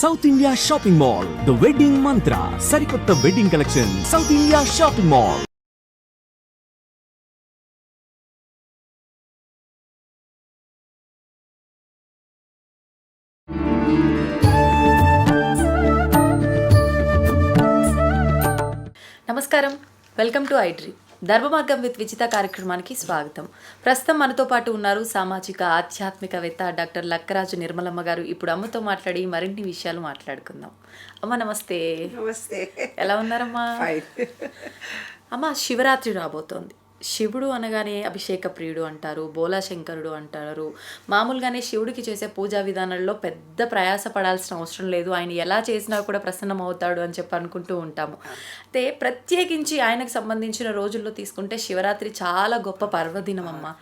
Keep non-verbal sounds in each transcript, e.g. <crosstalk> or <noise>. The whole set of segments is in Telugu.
South India shopping mall the wedding mantra సరికొత్త wedding collection south India shopping mall నమస్కారం. Welcome to iDream Dharmamargam with Vijitha కార్యక్రమానికి స్వాగతం. ప్రస్తుతం మనతో పాటు ఉన్నారు సామాజిక ఆధ్యాత్మికవేత్త డాక్టర్ లక్కరాజు నిర్మలమ్మ గారు. ఇప్పుడు అమ్మతో మాట్లాడి మరిన్ని విషయాలు మాట్లాడుకుందాం. అమ్మ నమస్తే. నమస్తే. ఎలా ఉన్నారమ్మా? అమ్మ శివరాత్రి రాబోతోంది. శివుడు అనగానే అభిషేక ప్రియుడు అంటారు బోలా శంకరుడు అంటారు. మామూలుగానే శివుడికి చేసే పూజా విధానంలో పెద్ద ప్రయాస పడాల్సిన అవసరం లేదు. ఆయన ఎలా చేసినా కూడా ప్రసన్నం అవుతాడు అని చెప్పి అనుకుంటూ ఉంటాము. అయితే ప్రత్యేకించి ఆయనకు సంబంధించిన రోజుల్లో తీసుకుంటే శివరాత్రి చాలా గొప్ప పర్వదినం అమ్మ.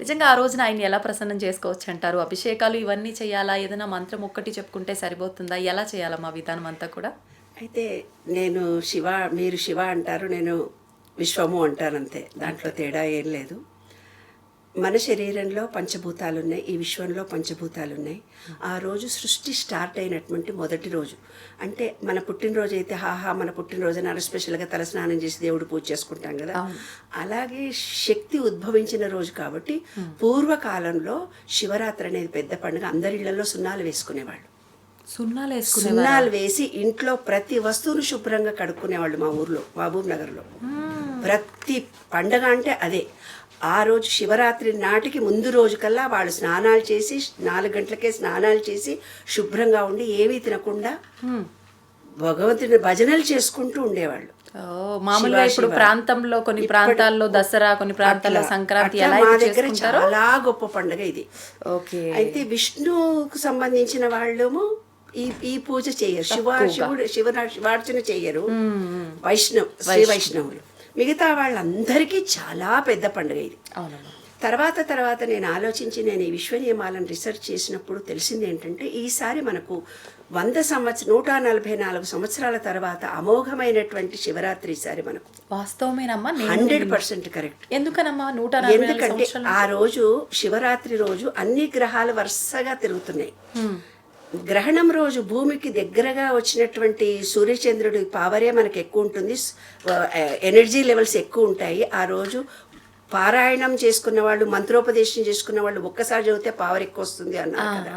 నిజంగా ఆ రోజున ఆయన ఎలా ప్రసన్నం చేసుకోవచ్చు అంటారు? అభిషేకాలు ఇవన్నీ చేయాలా? ఏదైనా మంత్రం ఒక్కటి చెప్పుకుంటే సరిపోతుందా? ఎలా చేయాలమ్మా విధానం అంతా కూడా? అయితే నేను శివ మీరు శివ అంటారు. నేను విశ్వము అంటాను అంతే దాంట్లో తేడా ఏం లేదు. మన శరీరంలో పంచభూతాలు ఉన్నాయి ఈ విశ్వంలో పంచభూతాలు ఉన్నాయి ఆ రోజు సృష్టి స్టార్ట్ అయినటువంటి మొదటి రోజు. అంటే మన పుట్టినరోజు అయితే హాహా మన పుట్టినరోజు నాడు స్పెషల్గా తలస్నానం చేసి దేవుడు పూజ చేసుకుంటాం కదా. అలాగే శక్తి ఉద్భవించిన రోజు కాబట్టి పూర్వకాలంలో శివరాత్రి అనేది పెద్ద పండుగ. అందరి ఇళ్ళలో సున్నాలు వేసుకునేవాళ్ళు. సున్నాలు వేసుకునే సున్నాలు వేసి ఇంట్లో ప్రతి వస్తువును శుభ్రంగా కడుక్కునేవాళ్ళు మా ఊర్లో మహబూబ్ నగర్లో. ప్రతి పండగ అంటే అదే. ఆ రోజు శివరాత్రి నాటికి ముందు రోజు కల్లా వాళ్ళు స్నానాలు చేసి నాలుగు గంటలకే స్నానాలు చేసి శుభ్రంగా ఉండి ఏమీ తినకుండా భగవంతుని భజనలు చేసుకుంటూ ఉండేవాళ్ళు. మామూలుగా ఇప్పుడు ప్రాంతంలో కొన్ని ప్రాంతాల్లో దసరా కొన్ని ప్రాంతాల్లో సంక్రాంతి మా దగ్గర చాలా గొప్ప పండుగ ఇది. ఓకే. అయితే విష్ణువుకు సంబంధించిన వాళ్ళేమో ఈ ఈ పూజ చేయరు. శివ శివుడు శివ శివార్చన చెయ్యరు వైష్ణవ్ శ్రీ వైష్ణవులు. మిగతా వాళ్ళందరికీ చాలా పెద్ద పండుగ ఇది. అవునమ్మా. తర్వాత తర్వాత నేను ఆలోచించి నేను ఈ విశ్వ నియమాలను రీసెర్చ్ చేసినప్పుడు తెలిసింది ఏంటంటే ఈసారి మనకు వంద సంవత్సర నూట నలభై నాలుగు సంవత్సరాల తర్వాత అమోఘమైనటువంటి శివరాత్రి ఈసారి మనకు. వాస్తవమేనమ్మా హండ్రెడ్ పర్సెంట్ కరెక్ట్. ఎందుకనమ్మా నూట ఎందుకంటే ఆ రోజు శివరాత్రి రోజు అన్ని గ్రహాలు వరుసగా తిరుగుతున్నాయి. గ్రహణం రోజు భూమికి దగ్గరగా వచ్చినటువంటి సూర్యచంద్రుడి పావరే మనకు ఎక్కువ ఉంటుంది. ఎనర్జీ లెవెల్స్ ఎక్కువ ఉంటాయి. ఆ రోజు పారాయణం చేసుకున్న వాళ్ళు మంత్రోపదేశం చేసుకున్న వాళ్ళు ఒక్కసారి చదివితే పవర్ ఎక్కువ వస్తుంది అన్నారు కదా.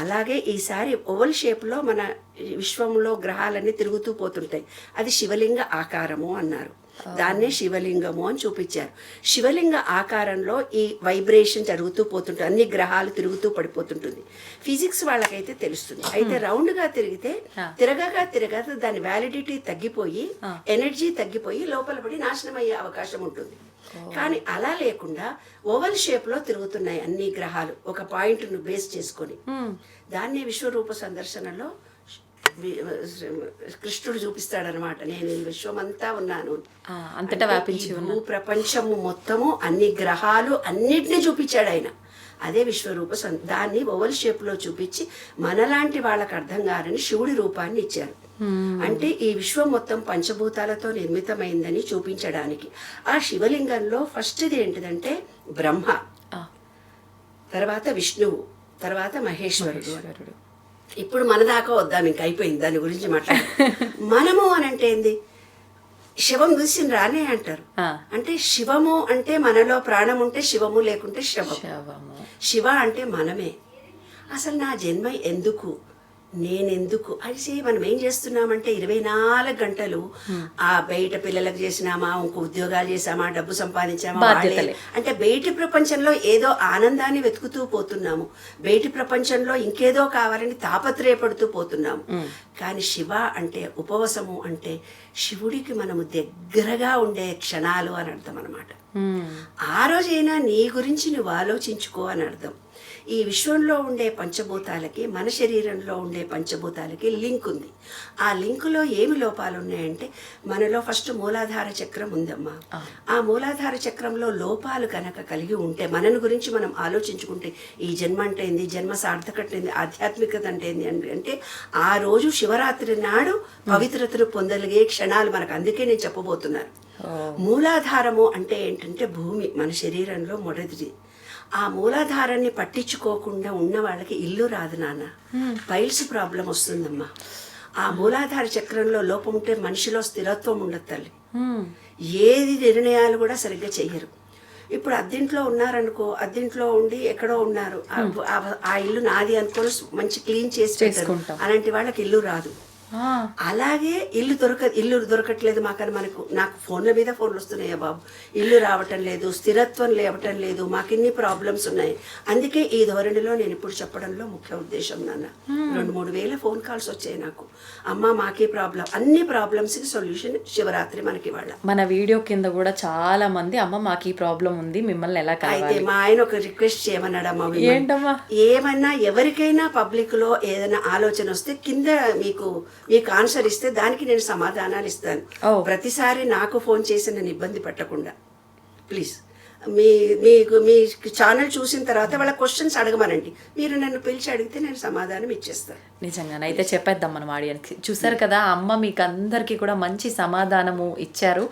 అలాగే ఈసారి ఓవల్ షేప్లో మన విశ్వంలో గ్రహాలన్నీ తిరుగుతూ పోతుంటాయి. అది శివలింగ ఆకారము అన్నారు. దాన్నే శివలింగము అని చూపించారు. శివలింగ ఆకారంలో ఈ వైబ్రేషన్ జరుగుతూ పోతుంటుంది. అన్ని గ్రహాలు తిరుగుతూ పడిపోతుంటుంది. ఫిజిక్స్ వాళ్ళకైతే తెలుస్తుంది. అయితే రౌండ్గా తిరిగితే తిరగగా తిరగగా దాని వ్యాలిడిటీ తగ్గిపోయి ఎనర్జీ తగ్గిపోయి లోపల పడి నాశనం అయ్యే అవకాశం ఉంటుంది. కానీ అలా లేకుండా ఓవల్ షేప్లో తిరుగుతున్నాయి అన్ని గ్రహాలు. ఒక పాయింట్ను బేస్ చేసుకొని. దాన్ని విశ్వరూప సందర్శనలో కృష్ణుడు చూపిస్తాడనమాట. నేను ఈ విశ్వమంతా ఉన్నాను. అంతటా వ్యాపించి ప్రపంచము మొత్తము అన్ని గ్రహాలు అన్నిటినీ చూపించాడు ఆయన. అదే విశ్వరూప దాన్ని ఓవల్ షేప్లో చూపించి మనలాంటి వాళ్ళకి అర్థం కారని శివుడి రూపాన్ని ఇచ్చారు. అంటే ఈ విశ్వం మొత్తం పంచభూతాలతో నిర్మితమైందని చూపించడానికి. ఆ శివలింగంలో ఫస్ట్ది ఏంటిదంటే బ్రహ్మ. తర్వాత విష్ణువు తర్వాత మహేశ్వరుడు. ఇప్పుడు మన దాకా వద్దాం ఇంక అయిపోయింది దాని గురించి మాట్లాడు. <laughs> మనము అని అంటే ఏంది? శివం చూసి రానే అంటారు. అంటే శివము అంటే మనలో ప్రాణం ఉంటే శివము లేకుంటే శవం శవము. శివ అంటే మనమే. అసలు నా జన్మ ఎందుకు? నేనెందుకు? అయితే మనం ఏం చేస్తున్నామంటే ఇరవై నాలుగు గంటలు ఆ బయట పిల్లలకు చేసినామా ఇంకో ఉద్యోగాలు చేసామా డబ్బు సంపాదించామా అంటే బయటి ప్రపంచంలో ఏదో ఆనందాన్ని వెతుకుతూ పోతున్నాము. బయటి ప్రపంచంలో ఇంకేదో కావాలని తాపత్రయపడుతూ పోతున్నాము. కానీ శివ అంటే ఉపవసము అంటే శివుడికి మనము దగ్గరగా ఉండే క్షణాలు అని అర్థం అనమాట ఆ రోజైనా నీ గురించి నువ్వు ఆలోచించుకో అని అర్థం. ఈ విశ్వంలో ఉండే పంచభూతాలకి మన శరీరంలో ఉండే పంచభూతాలకి లింక్ ఉంది. ఆ లింకులో ఏమి లోపాలు ఉన్నాయంటే మనలో ఫస్ట్ మూలాధార చక్రం ఉందమ్మా. ఆ. మూలాధార చక్రంలో లోపాలు కనుక కలిగి ఉంటే మనని గురించి మనం ఆలోచించుకుంటే ఈ జన్మ అంటే ఏంది? జన్మ సార్థకత ఏంది? ఆధ్యాత్మికత అంటే ఏంది? అంటే ఆ రోజు శివరాత్రి నాడు పవిత్రతను పొందలిగే క్షణాలు మనకు అందుకే నేను చెప్పబోతున్నాను. మూలాధారము అంటే ఏంటంటే భూమి మన శరీరంలో మొదటిది. ఆ మూలాధారాన్ని పట్టించుకోకుండా ఉన్న వాళ్ళకి ఇల్లు రాదు నాన్న. పైల్స్ ప్రాబ్లం వస్తుందమ్మా. ఆ మూలాధార చక్రంలో లోపం ఉంటే మనిషిలో స్థిరత్వం ఉండదు తల్లి. ఏది నిర్ణయాలు కూడా సరిగ్గా చెయ్యరు. ఇప్పుడు అద్దెంట్లో ఉన్నారనుకో అద్దెంట్లో ఉండి ఎక్కడో ఉన్నారు. ఆ- ఇల్లు నాది అనుకొని మంచి క్లీన్ చేసి. అలాంటి వాళ్ళకి ఇల్లు రాదు. అలాగే ఇల్లు దొరక ఇల్లు దొరకట్లేదు మాకని మనకు నాకు ఫోన్ల మీద ఫోన్లు వస్తున్నాయా బాబు? ఇల్లు రావటం లేదు స్థిరత్వం లేవటం లేదు మాకు ఇన్ని ప్రాబ్లమ్స్ ఉన్నాయి. అందుకే ఈ ధోరణిలో నేను ఇప్పుడు చెప్పడంలో ముఖ్య ఉద్దేశం నాన్న. రెండు మూడు వేల ఫోన్ కాల్స్ వచ్చాయి నాకు. అమ్మ మాకే ప్రాబ్లం అన్ని ప్రాబ్లమ్స్కి సొల్యూషన్ శివరాత్రి మనకి వాళ్ళ మన వీడియో కింద కూడా చాలా మంది అమ్మ మాకు ఈ ప్రాబ్లం ఉంది మిమ్మల్ని ఎలా అయితే మా ఆయన ఒక రిక్వెస్ట్ చేయమన్నాడమ్మా మిమ్మల్ని. ఏంటమ్మా? ఏమన్నా ఎవరికైనా పబ్లిక్లో ఏదైనా ఆలోచన వస్తే కింద మీకు మీకు ఆన్సర్ ఇస్తే దానికి నేను సమాధానాలు ఇస్తాను. ఓ. ప్రతిసారి నాకు ఫోన్ చేసి నన్ను ఇబ్బంది పెట్టకుండా. ప్లీజ్. మీ మీకు మీ ఛానల్ చూసిన తర్వాత వాళ్ళ క్వశ్చన్స్ అడగమనండి. మీరు నన్ను పిలిచి అడిగితే నేను సమాధానం ఇచ్చేస్తాను. నిజంగానే అయితే చెప్పేద్దాం మనం ఆడియన్స్కి. చూసారు కదా అమ్మ మీకు అందరికీ కూడా మంచి సమాధానము ఇచ్చారు.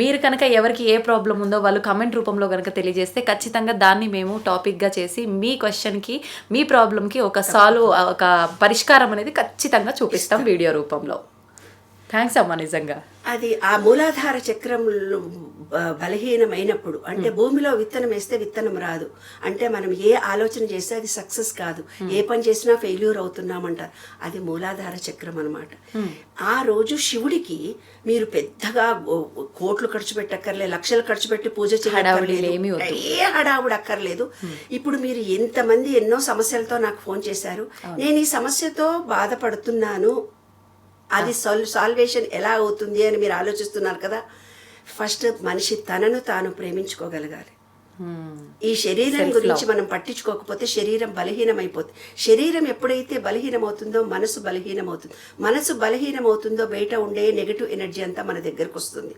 మీరు కనుక ఎవరికి ఏ ప్రాబ్లం ఉందో వాళ్ళు కమెంట్ రూపంలో కనుక తెలియజేస్తే ఖచ్చితంగా దాన్ని మేము టాపిక్గా చేసి మీ క్వశ్చన్కి మీ ప్రాబ్లంకి ఒక సాల్వ్ ఒక పరిష్కారం అనేది ఖచ్చితంగా చూపిస్తాం వీడియో రూపంలో. థ్యాంక్స్ అమ్మ నిజంగా. అది ఆ మూలాధార చక్రం బలహీనమైనప్పుడు అంటే భూమిలో విత్తనం వేస్తే విత్తనం రాదు. అంటే మనం ఏ ఆలోచన చేస్తే అది సక్సెస్ కాదు. ఏ పని చేసినా ఫెయిల్యూర్ అవుతున్నామంటారు అది మూలాధార చక్రం అనమాట ఆ రోజు శివుడికి మీరు పెద్దగా కోట్లు ఖర్చు పెట్టక్కర్లేదు లక్షలు ఖర్చు పెట్టి పూజ చేయక్కర్లేదు. ఏ హడావుడు అక్కర్లేదు. ఇప్పుడు మీరు ఎంతమంది ఎన్నో సమస్యలతో నాకు ఫోన్ చేశారు. నేను ఈ సమస్యతో బాధపడుతున్నాను. అది సాల్ సాల్వేషన్ ఎలా అవుతుంది అని మీరు ఆలోచిస్తున్నారు కదా. ఫస్ట్ మనిషి తనను తాను ప్రేమించుకోగలగాలి. ఈ శరీరం గురించి మనం పట్టించుకోకపోతే శరీరం బలహీనమైపోతుంది శరీరం ఎప్పుడైతే బలహీనమవుతుందో మనసు బలహీనమవుతుంది. మనసు బలహీనమవుతుందో బయట ఉండే నెగటివ్ ఎనర్జీ అంతా మన దగ్గరకు వస్తుంది.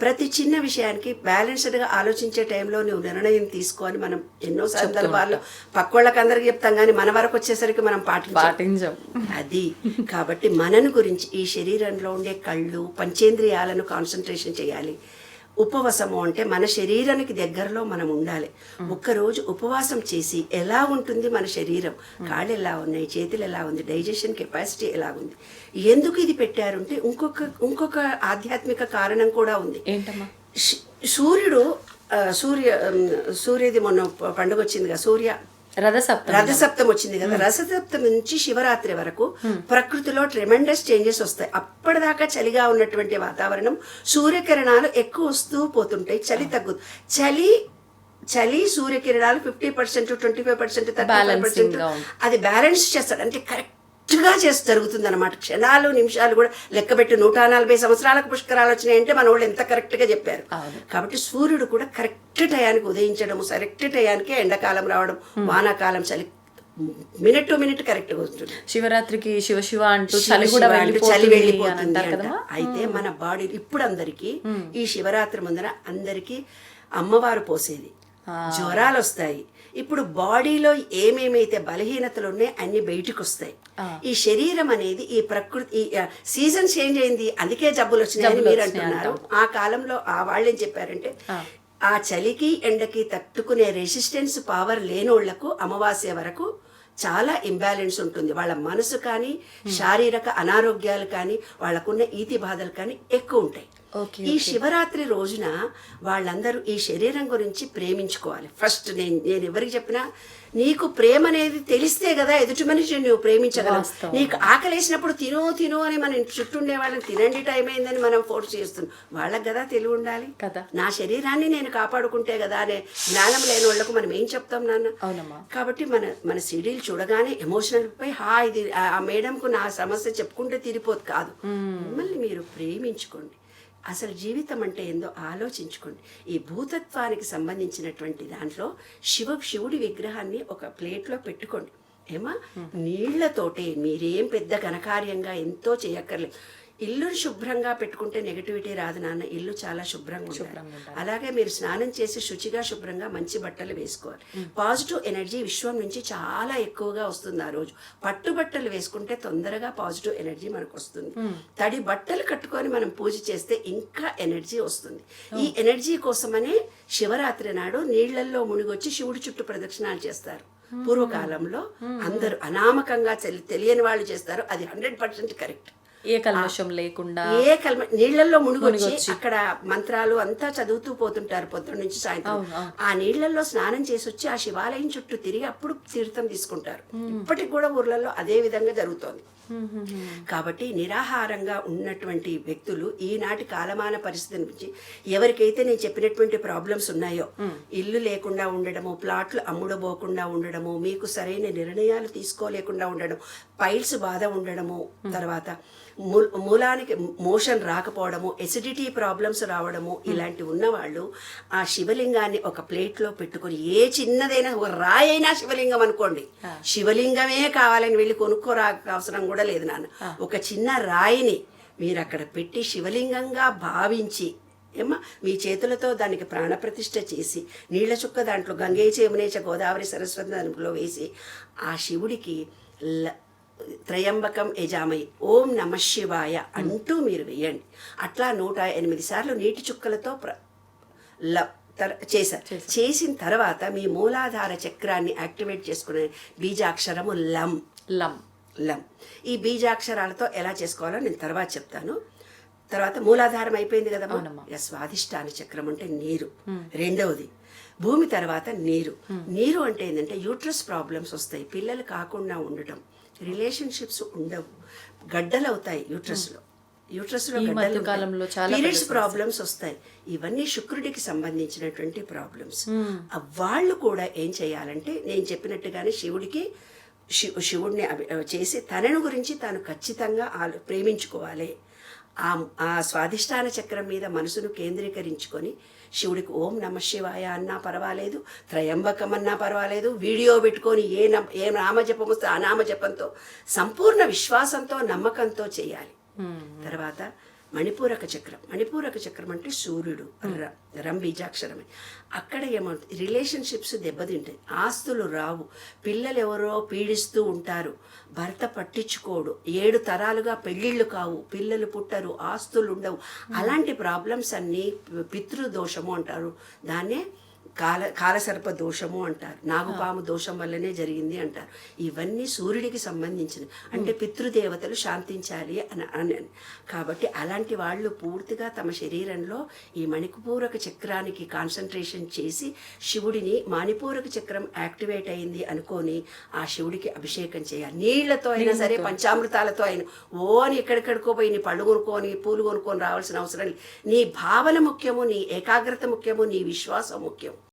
ప్రతి చిన్న విషయానికి బ్యాలెన్స్డ్గా ఆలోచించే టైంలో నువ్వు నిర్ణయం తీసుకొని మనం ఎన్నో సందర్భాల్లో పక్క వాళ్ళకందరికీ చెప్తాం కానీ మన వరకు వచ్చేసరికి మనం పాటించాలి పాటించం. అది. కాబట్టి మనను గురించి ఈ శరీరంలో ఉండే కళ్ళు పంచేంద్రియాలను కాన్సన్ట్రేషన్ చేయాలి. ఉపవాసము అంటే మన శరీరానికి దగ్గరలో మనం ఉండాలి. ఒక్కరోజు ఉపవాసం చేసి ఎలా ఉంటుంది మన శరీరం? కాళ్ళు ఎలా ఉన్నాయి? చేతులు ఎలా ఉంది? డైజెషన్ కెపాసిటీ ఎలా ఉంది? ఎందుకు ఇది పెట్టారంటే ఇంకొక ఇంకొక ఆధ్యాత్మిక కారణం కూడా ఉంది. సూర్యుడు సూర్య సూర్యది మొన్న పండుగ వచ్చింది కదా సూర్య రథసప్తమి రథసప్తం వచ్చింది కదా. రథసప్తం నుంచి శివరాత్రి వరకు ప్రకృతిలో ట్రెమెండస్ చేంజెస్ వస్తాయి. అప్పటిదాకా చలిగా ఉన్నటువంటి వాతావరణం సూర్యకిరణాలు ఎక్కువ వస్తూ పోతుంటాయి. చలి తగ్గు చలి చలి సూర్యకిరణాలు ఫిఫ్టీ పర్సెంట్ ట్వంటీ ఫైవ్ పర్సెంట్గా ఉంటుంది. అది బ్యాలెన్స్ చేస్తాడు. అంటే కరెక్ట్గా చేసి జరుగుతుంది అనమాట క్షణాలు నిమిషాలు కూడా లెక్కబెట్టి నూట నలభై సంవత్సరాలకు పుష్కరాలు వచ్చినాయంటే మన వాళ్ళు ఎంత కరెక్ట్గా చెప్పారు. కాబట్టి సూర్యుడు కూడా కరెక్ట్ టయానికి ఉదయించడం కరెక్ట్ టయానికి ఎండాకాలం రావడం వానాకాలం చలి మినిట్ టు మినిట్ కరెక్ట్గా ఉంటుంది శివరాత్రికి శివ శివ అంటూ చలి కూడా చలి వెళ్ళిపోతుంది అయితే మన బాడీ ఇప్పుడు అందరికి ఈ శివరాత్రి ముందర అందరికి అమ్మవారు పోసేది. జ్వరాలు వస్తాయి ఇప్పుడు బాడీలో ఏమేమైతే బలహీనతలు ఉన్నాయో అన్ని బయటికి వస్తాయి ఈ శరీరం అనేది ఈ ప్రకృతి ఈ సీజన్ చేంజ్ అయింది. అందుకే జబ్బులు వచ్చినాయని మీరు అంటున్నారు. ఆ కాలంలో ఆ వాళ్ళు ఏం చెప్పారంటే ఆ. చలికి ఎండకి తట్టుకునే రెసిస్టెన్స్ పవర్ లేనోళ్ళకు అమావాస్య వరకు చాలా ఇంబ్యాలెన్స్ ఉంటుంది. వాళ్ళ మనసు కానీ శారీరక అనారోగ్యాలు కానీ వాళ్ళకున్న ఈతి బాధలు కానీ ఎక్కువ ఉంటాయి. ఈ శివరాత్రి రోజున వాళ్ళందరూ ఈ శరీరం గురించి ప్రేమించుకోవాలి. ఫస్ట్ నేను నేను ఎవరికి చెప్పినా నీకు ప్రేమ అనేది తెలిస్తే కదా ఎదుటి మనిషిని నువ్వు ప్రేమించగలవు. నీకు ఆకలేసినప్పుడు తిను తిను అని మన చుట్టూ ఉండే వాళ్ళని తినండి టైం అయిందని మనం ఫోర్స్ చేస్తున్నాం. వాళ్ళకి కదా తెలివి ఉండాలి. కదా. నా శరీరాన్ని నేను కాపాడుకుంటే కదా అనే జ్ఞానం లేని వాళ్ళకు మనం ఏం చెప్తాం నాన్న? కాబట్టి మన మన సీడీలు చూడగానే ఎమోషనల్ పై హా ఇది ఆ- ఆ మేడంకు నా సమస్య చెప్పుకుంటే తీరిపోదు. కాదు. మిమ్మల్ని మీరు ప్రేమించుకోండి. అసలు జీవితం అంటే ఏందో ఆలోచించుకోండి. ఈ భూతత్వానికి సంబంధించినటువంటి దాంట్లో శివ శివుడి విగ్రహాన్ని ఒక ప్లేట్లో పెట్టుకోండి. ఏమా? నీళ్ళతోటే మీరేం పెద్ద ఘనకార్యంగా ఎంతో చేయక్కర్లేదు. ఇల్లుని శుభ్రంగా పెట్టుకుంటే నెగటివిటీ రాదు నాన్న. ఇల్లు చాలా శుభ్రంగా ఉండాలి. అలాగే మీరు స్నానం చేసి శుచిగా శుభ్రంగా మంచి బట్టలు వేసుకోవాలి. పాజిటివ్ ఎనర్జీ విశ్వం నుంచి చాలా ఎక్కువగా వస్తుంది ఆ రోజు. పట్టు బట్టలు వేసుకుంటే తొందరగా పాజిటివ్ ఎనర్జీ మనకు వస్తుంది తడి బట్టలు కట్టుకొని మనం పూజ చేస్తే ఇంకా ఎనర్జీ వస్తుంది. ఈ ఎనర్జీ కోసమనే శివరాత్రి నాడు నీళ్ళలో మునిగొచ్చి శివుడి చుట్టూ ప్రదక్షిణాలు చేస్తారు. పూర్వకాలంలో అందరూ అనామకంగా తెలి- తెలియని వాళ్ళు చేస్తారు. అది హండ్రెడ్ పర్సెంట్ కరెక్ట్ ఏ కల్మషం లేకుండా ఏ కల్మ నీళ్ళలో మునిగొచ్చి అక్కడ మంత్రాలు అంతా చదువుతూ పోతుంటారు పొద్దున్న నుంచి సాయంత్రం. ఆ నీళ్ళలో స్నానం చేసి వచ్చి ఆ శివాలయం చుట్టూ తిరిగి అప్పుడు తీర్థం తీసుకుంటారు. ఇప్పటికి కూడా ఊర్లలో అదే విధంగా జరుగుతోంది. కాబట్టి నిరాహారంగా ఉన్నటువంటి వ్యక్తులు ఈనాటి కాలమాన పరిస్థితి నుంచి ఎవరికైతే నేను చెప్పినటువంటి ప్రాబ్లమ్స్ ఉన్నాయో ఇల్లు లేకుండా ఉండడము ప్లాట్లు అమ్ముడబోకుండా ఉండడము మీకు సరైన నిర్ణయాలు తీసుకోలేకుండా ఉండడం పైల్స్ బాధ ఉండడము తర్వాత మూలానికి మోషన్ రాకపోవడము ఎసిడిటీ ప్రాబ్లమ్స్ రావడము ఇలాంటి ఉన్నవాళ్ళు ఆ శివలింగాన్ని ఒక ప్లేట్లో పెట్టుకొని ఏ చిన్నదైనా ఒక రాయి అయినా శివలింగం అనుకోండి. శివలింగమే కావాలని వెళ్ళి కొనుక్కోరా అవసరం కూడా లేదు నాన్న. ఒక చిన్న రాయిని మీరు అక్కడ పెట్టి శివలింగంగా భావించి ఏమ్మా మీ చేతులతో దానికి ప్రాణప్రతిష్ఠ చేసి నీళ్ళ చుక్క దాంట్లో గంగే చేమునేచ గోదావరి సరస్వతి దాంట్లో వేసి ఆ శివుడికి ల- త్రయంబకం యజామై ఓం నమ శివాయ అంటూ మీరు వేయండి. అట్లా నూట ఎనిమిది సార్లు నీటి చుక్కలతో ప్ర ల తర్- చేశారు. చేసిన తర్వాత మీ మూలాధార చక్రాన్ని యాక్టివేట్ చేసుకునే బీజాక్షరము లం. లం. లం. ఈ బీజాక్షరాలతో ఎలా చేసుకోవాలో నేను తర్వాత చెప్తాను. తర్వాత మూలాధారం అయిపోయింది కదా ఇక స్వాదిష్టాన చక్రం అంటే నీరు. రెండవది భూమి తర్వాత నీరు. నీరు అంటే ఏంటంటే యూట్రస్ ప్రాబ్లమ్స్ వస్తాయి. పిల్లలు కాకుండా ఉండటం. రిలేషన్షిప్స్ ఉండవు. గడ్డలు అవుతాయి యూట్రస్లో యూట్రస్లో చాలా పీరియడ్స్ ప్రాబ్లమ్స్ వస్తాయి. ఇవన్నీ శుక్రుడికి సంబంధించినటువంటి ప్రాబ్లమ్స్. వాళ్ళు కూడా ఏం చేయాలంటే నేను చెప్పినట్టుగానే శివుడికి శివ శివుడిని అభి- చేసి తనను గురించి తాను ఖచ్చితంగా ఆలో- ప్రేమించుకోవాలి. ఆ ఆ స్వాధిష్టాన చక్రం మీద మనసును కేంద్రీకరించుకొని శివుడికి ఓం నమ శివాయ అన్నా పర్వాలేదు త్రయంబకం అన్నా పర్వాలేదు వీడియో పెట్టుకొని ఏ నమ ఏ నామజపం వస్తే ఆ నామజపంతో సంపూర్ణ విశ్వాసంతో నమ్మకంతో చేయాలి. తర్వాత మణిపూరక చక్రం. మణిపూరక చక్రం అంటే సూర్యుడు ర- రం బీజాక్షరమే. అక్కడ ఏమవుతుంది రిలేషన్షిప్స్ దెబ్బతింటాయి. ఆస్తులు రావు. పిల్లలు ఎవరో పీడిస్తూ ఉంటారు. భర్త పట్టించుకోడు. ఏడు తరాలుగా పెళ్ళిళ్ళు కావు. పిల్లలు పుట్టరు. ఆస్తులు ఉండవు అలాంటి ప్రాబ్లమ్స్ అన్నీ పితృదోషము అంటారు. దాన్నే కాల కాలసర్ప దోషము అంటారు. నాగుపాము దోషం వల్లనే జరిగింది అంటారు. ఇవన్నీ సూర్యుడికి సంబంధించినవి. అంటే పితృదేవతలు శాంతించాలి అని అని కాబట్టి అలాంటి వాళ్ళు పూర్తిగా తమ శరీరంలో ఈ మణిపూరక చక్రానికి కాన్సన్ట్రేషన్ చేసి శివుడిని మణిపూరక చక్రం యాక్టివేట్ అయింది అనుకొని ఆ శివుడికి అభిషేకం చేయాలి. నీళ్ళతో అయినా సరే పంచామృతాలతో అయినా. ఓ అని ఎక్కడికెక్కడికో పోయి నీ పళ్ళు కొనుక్కొని పూలు కొనుక్కొని రావాల్సిన అవసరం నీ భావన ముఖ్యము నీ ఏకాగ్రత ముఖ్యము నీ విశ్వాసం ముఖ్యం.